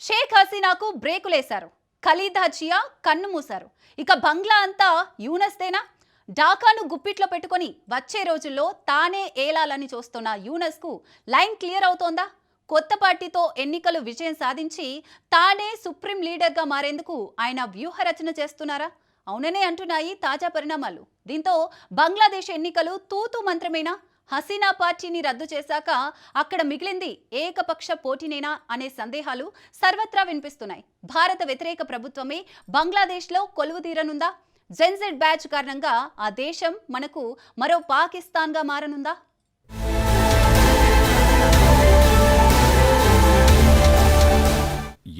షేక్ హసీనాకు బ్రేకులేశారు. ఖలీదా జియా కన్ను మూశారు. ఇక బంగ్లా అంతా యూనస్తేనా? ఢాకాను గుప్పిట్లో పెట్టుకొని వచ్చే రోజుల్లో తానే ఏలాలని చూస్తున్న యూనస్కు లైన్ క్లియర్ అవుతోందా? కొత్త పార్టీతో ఎన్నికలు విజయం సాధించి తానే సుప్రీం లీడర్గా మారేందుకు ఆయన వ్యూహరచన చేస్తున్నారా? అవుననే అంటున్నాయి తాజా పరిణామాలు. దీంతో బంగ్లాదేశ్ ఎన్నికలు తూతు మంత్రమేనా? హసీనా పార్టీని రద్దు చేశాక అక్కడ మిగిలింది ఏకపక్ష పోటీనేనా అనే సందేహాలు సర్వత్రా వినిపిస్తున్నాయి. భారత వ్యతిరేక ప్రభుత్వమే బంగ్లాదేశ్లో కొలువు తీరనుందా? జెన్జెడ్ బ్యాచ్ కారణంగా ఆ దేశం మనకు మరో పాకిస్తాన్గా మారనుందా?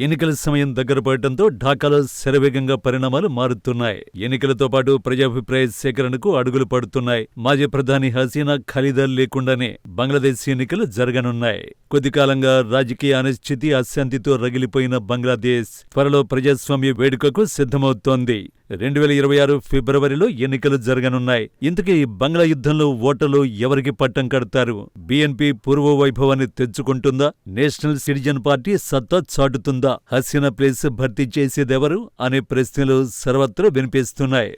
ఎన్నికల సమయం దగ్గర పడటంతో ఢాకాలో శరవేగంగా పరిణామాలు మారుతున్నాయి. ఎన్నికలతో పాటు ప్రజాభిప్రాయ సేకరణకు అడుగులు పడుతున్నాయి. మాజీ ప్రధాని హసీనా ఖలీదా లేకుండానే బంగ్లాదేశ్ ఎన్నికలు జరగనున్నాయి. కొద్ది కాలంగా రాజకీయ అనిశ్చితి అశాంతితో రగిలిపోయిన బంగ్లాదేశ్ త్వరలో ప్రజాస్వామ్య వేడుకకు సిద్ధమవుతోంది. రెండు వేల ఇరవై ఆరు ఫిబ్రవరిలో ఎన్నికలు జరగనున్నాయి. ఇంతకీ బంగ్లా యుద్ధంలో ఓటర్లు ఎవరికి పట్టం కడతారు? బీఎన్పీ పూర్వ వైభవాన్ని తెచ్చుకుంటుందా? నేషనల్ సిటిజన్ పార్టీ సత్తా చాటుతుందా? హసీనా ప్లేస్ భర్తీ చేసేదెవరు అనే ప్రశ్నలు సర్వత్రా వినిపిస్తున్నాయి.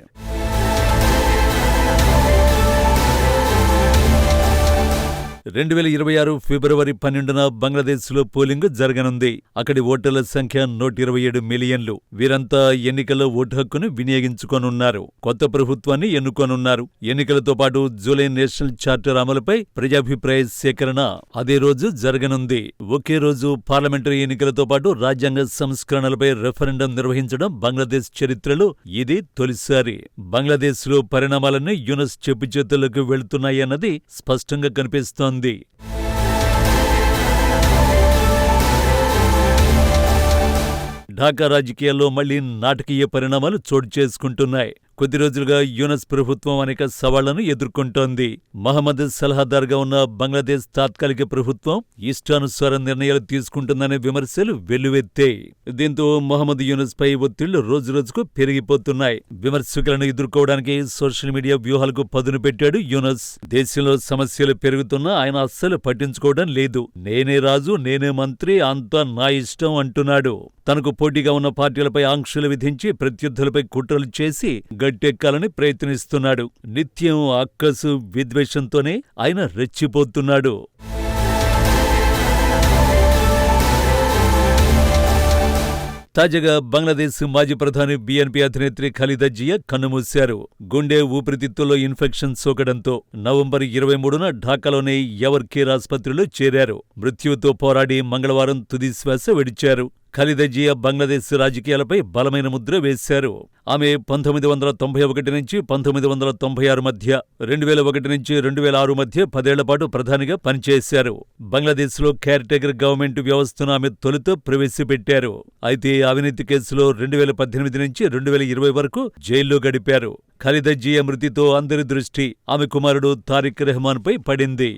రెండు వేల ఇరవై ఆరు ఫిబ్రవరి పన్నెండున బంగ్లాదేశ్లో పోలింగ్ జరగనుంది. అక్కడి ఓటర్ల సంఖ్య నూట ఇరవై ఏడు మిలియన్లు. వీరంతా ఎన్నికల్లో ఓటు హక్కును వినియోగించుకోనున్నారు. కొత్త ప్రభుత్వాన్ని ఎన్నుకోనున్నారు. ఎన్నికలతో పాటు జూలై నేషనల్ చార్టర్ అమలుపై ప్రజాభిప్రాయ సేకరణ అదే రోజు జరగనుంది. ఒకే రోజు పార్లమెంటరీ ఎన్నికలతో పాటు రాజ్యాంగ సంస్కరణలపై రెఫరెండం నిర్వహించడం బంగ్లాదేశ్ చరిత్రలో ఇది తొలిసారి. బంగ్లాదేశ్లో పరిణామాలన్నీ యునస్ చెప్పు చేతుల్లోకి వెళుతున్నాయన్నది స్పష్టంగా కనిపిస్తోంది. ఢాకా రాజకీయాల్లో మళ్ళీ నాటకీయ పరిణామాలు చోటు చేసుకుంటున్నాయి. కొద్ది రోజులుగా యూనస్ ప్రభుత్వం అనేక సవాళ్ళను ఎదుర్కొంటోంది. మహమ్మద్ సలహాదార్గా ఉన్న బంగ్లాదేశ్ తాత్కాలిక ప్రభుత్వం ఇష్టానుసార నిర్ణయాలు తీసుకుంటుందనే విమర్శలు వెల్లువెత్తాయి దీంతో మహమ్మద్ యూనస్ పై ఒత్తిళ్ళు రోజురోజుకు పెరిగిపోతున్నాయి. విమర్శకులను ఎదుర్కోవడానికి సోషల్ మీడియా వ్యూహాలకు పదును పెట్టాడు యూనస్. దేశంలో సమస్యలు పెరుగుతున్నా ఆయన అస్సలు పట్టించుకోవడం లేదు. నేనే రాజు నేనే మంత్రి అంతా నా ఇష్టం అంటున్నాడు. తనకు పోటీగా ఉన్న పార్టీలపై ఆంక్షలు విధించి ప్రత్యర్థులపై కుట్రలు చేసి గట్టెక్కాలని ప్రయత్నిస్తున్నాడు. నిత్యం అక్కసు విద్వేషంతోనే ఆయన రెచ్చిపోతున్నాడు. తాజాగా బంగ్లాదేశ్ మాజీ ప్రధాని బీఎన్పీ అధినేత్రి ఖలీదా జియా కన్నుమూశారు. గుండె ఊపిరితిత్తుల్లో ఇన్ఫెక్షన్ సోకడంతో నవంబర్ ఇరవై మూడున ఢాకాలోని ఎవర్ కేర్ ఆసుపత్రిలో చేరారు. మృత్యువుతో పోరాడి మంగళవారం తుది శ్వాస విడిచారు. ఖలీదా జియా బంగ్లాదేశ్ రాజకీయాలపై బలమైన ముద్ర వేశారు. ఆమె పంతొమ్మిది వందల తొంభై ఒకటి నుంచి పంతొమ్మిది వందల తొంభై ఆరు మధ్య రెండు వేల ఒకటి నుంచి రెండు వేల ఆరు మధ్య పదేళ్ళ పాటు ప్రధానిగా పనిచేశారు. బంగ్లాదేశ్లో కేర్టేకర్ గవర్నమెంట్ వ్యవస్థను ఆమె తొలుత ప్రవేశపెట్టారు. అయితే అవినీతి కేసులో రెండు వేల పద్దెనిమిది నుంచి రెండు వేల ఇరవై వరకు జైల్లో గడిపారు. ఖలీదా జియా మృతితో అందరి దృష్టి ఆమె కుమారుడు తారిక్ రెహమాన్పై పడింది.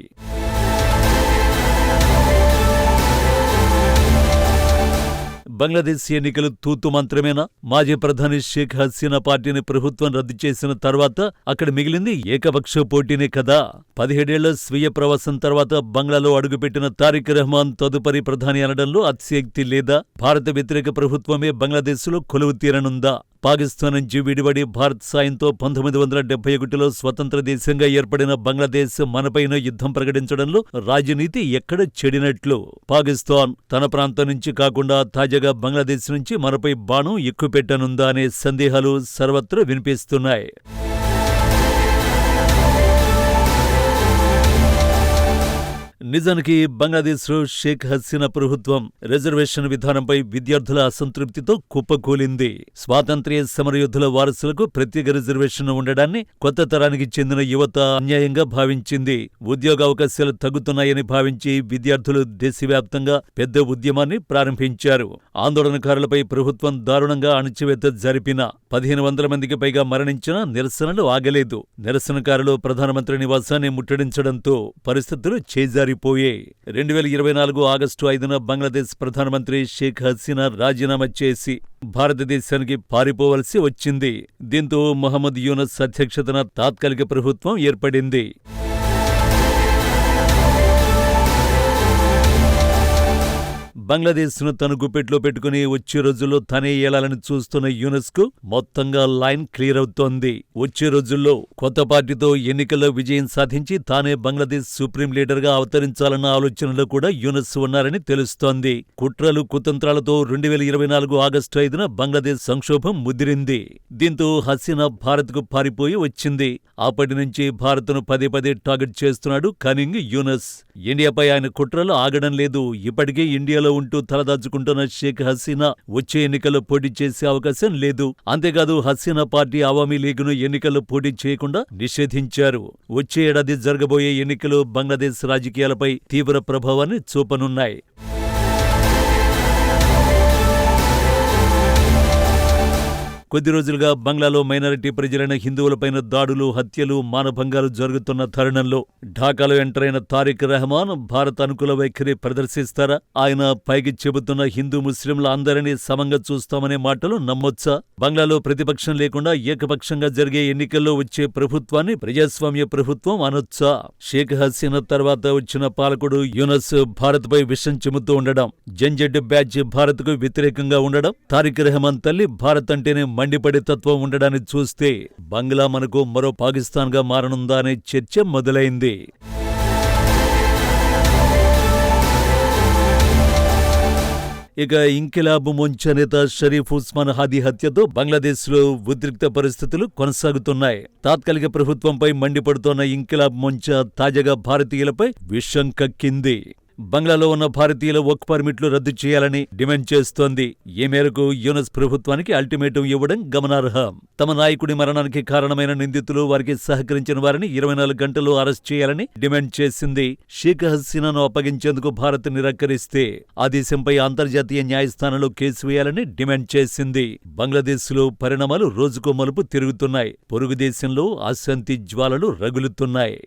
బంగ్లాదేశ్ ఎన్నికలు తూతు మంత్రమేనా? మాజీ ప్రధాని షేక్ హసీనా పార్టీని ప్రభుత్వం రద్దు చేసిన తర్వాత అక్కడ మిగిలింది ఏకపక్ష పోటీనే కదా. పదిహేడేళ్ళ స్వీయ ప్రవాసం తర్వాత బంగ్లాలో అడుగుపెట్టిన తారిక్ రెహమాన్ తదుపరి ప్రధాని అనడంలో అతిశయక్తి లేదా? భారత వ్యతిరేక ప్రభుత్వమే బంగ్లాదేశ్లో కొలువు తీరనుందా? పాకిస్తాన్ నుంచి విడివడి భారత్ సాయంతో పంతొమ్మిది వందల డెబ్బై ఒకటిలో స్వతంత్ర దేశంగా ఏర్పడిన బంగ్లాదేశ్ మనపైన యుద్ధం ప్రకటించడంలో రాజనీతి ఎక్కడ చెడినట్లు. పాకిస్తాన్ తన ప్రాంతం నుంచి కాకుండా తాజాగా బంగ్లాదేశ్ నుంచి మనపై బాణం ఎక్కుపెట్టనుందా అనే సందేహాలు సర్వత్రా వినిపిస్తున్నాయి. నిజానికి బంగ్లాదేశ్లో షేక్ హసీనా ప్రభుత్వం రిజర్వేషన్ విధానంపై విద్యార్థుల అసంతృప్తితో కుప్పకూలింది. స్వాతంత్ర్య సమరయోధుల వారసులకు ప్రత్యేక రిజర్వేషన్ ఉండడాన్ని కొత్త తరానికి చెందిన యువత అన్యాయంగా భావించింది. ఉద్యోగావకాశాలు తగ్గుతున్నాయని భావించి విద్యార్థులు దేశవ్యాప్తంగా పెద్ద ఉద్యమాన్ని ప్రారంభించారు. ఆందోళనకారులపై ప్రభుత్వం దారుణంగా అణచివేత జరిపిన పదిహేను వందల మందికి పైగా మరణించిన నిరసనలు ఆగలేదు. నిరసనకారులు ప్రధానమంత్రి నివాసాన్ని ముట్టడించడంతో పరిస్థితులు పోయే రెండు వేల ఇరవై నాలుగు ఆగస్టు ఐదున బంగ్లాదేశ్ ప్రధానమంత్రి షేక్ హసీనా రాజీనామా చేసి భారతదేశానికి పారిపోవలసి వచ్చింది. దీంతో మహమ్మద్ యూనస్ అధ్యక్షతన తాత్కాలిక ప్రభుత్వం ఏర్పడింది. బంగ్లాదేశ్ను తన గుప్పెట్లో పెట్టుకుని వచ్చే రోజుల్లో తనే ఏలాలని చూస్తున్న యునెస్కు మొత్తంగా లైన్ క్లియర్ అవుతోంది. వచ్చే రోజుల్లో కొత్త పార్టీతో ఎన్నికల్లో విజయం సాధించి తానే బంగ్లాదేశ్ సుప్రీం లీడర్గా అవతరించాలన్న ఆలోచనలో కూడా యునెస్ ఉన్నారని తెలుస్తోంది. కుట్రలు కుతంత్రాలతో రెండు వేల ఇరవై నాలుగు ఆగస్టు ఐదున బంగ్లాదేశ్ సంక్షోభం ముదిరింది. దీంతో హసీనా భారత్కు పారిపోయి వచ్చింది. అప్పటి నుంచి భారత్ను పదే పదే టార్గెట్ చేస్తున్నాడు కనింగ్ యూనస్. ఇండియాపై ఆయన కుట్రలు ఆగడం లేదు. ఇప్పటికే ఇండియాలో ఉంటూ తలదాచుకుంటున్న షేక్ హసీనా వచ్చే ఎన్నికల్లో పోటీ చేసే అవకాశం లేదు. అంతేకాదు హసీనా పార్టీ అవామీ లీగ్ను ఎన్నికల్లో పోటీ చేయకుండా నిషేధించారు. వచ్చే ఏడాది జరగబోయే ఎన్నికలు బంగ్లాదేశ్ రాజకీయాలపై తీవ్ర ప్రభావాన్ని చూపనున్నాయి. కొద్ది రోజులుగా బంగ్లాలో మైనారిటీ ప్రజలైన హిందువులపైన దాడులు హత్యలు మానభంగాలు జరుగుతున్న తరుణంలో ఢాకాలో ఎంటర్ అయిన తారిక్ రెహమాన్ భారత్ అనుకూల వైఖరి ప్రదర్శిస్తారా? ఆయన పైకి చెబుతున్న హిందూ ముస్లింల అందరినీ సమంగా చూస్తామనే మాటలు నమ్మొచ్చా? బంగ్లాలో ప్రతిపక్షం లేకుండా ఏకపక్షంగా జరిగే ఎన్నికల్లో వచ్చే ప్రభుత్వాన్ని ప్రజాస్వామ్య ప్రభుత్వం అనొచ్చా? షేక్ హసీనా తర్వాత వచ్చిన పాలకుడు యునస్ భారత్పై విషం చెబుతూ ఉండడం జంజెడ్ బ్యాచ్ భారత్కు వ్యతిరేకంగా ఉండడం తారిక్ రెహమాన్ తల్లి భారత్ అంటేనే మండిపడే తత్వం ఉండడాన్ని చూస్తే బంగ్లా మనకు మరో పాకిస్తాన్గా మారనుందా అనే చర్చ మొదలైంది. ఇక ఇంకిలాబ్ ముంచ నేత షరీఫ్ ఉస్మాన్ హాదీ హత్యతో బంగ్లాదేశ్లో ఉద్రిక్త పరిస్థితులు కొనసాగుతున్నాయి. తాత్కాలిక ప్రభుత్వంపై మండిపడుతోన్న ఇంకిలాబ్ మొంచ తాజాగా భారతీయులపై విషం కక్కింది. బంగ్లాలో ఉన్న భారతీయుల వర్క్ పర్మిట్లు రద్దు చేయాలని డిమాండ్ చేస్తోంది. ఈ మేరకు యూనస్ ప్రభుత్వానికి అల్టిమేటం ఇవ్వడం గమనార్హం. తమ నాయకుడి మరణానికి కారణమైన నిందితులు వారికి సహకరించిన వారిని ఇరవై నాలుగు గంటలు అరెస్ట్ చేయాలని డిమాండ్ చేసింది. షేక్ హసీనాను అప్పగించేందుకు భారత్ నిరాకరిస్తే ఆ దేశంపై అంతర్జాతీయ న్యాయస్థానంలో కేసు వేయాలని డిమాండ్ చేసింది. బంగ్లాదేశ్లో పరిణామాలు రోజుకో మలుపు తిరుగుతున్నాయి. పొరుగు దేశంలో అశాంతి జ్వాలలు రగులుతున్నాయి.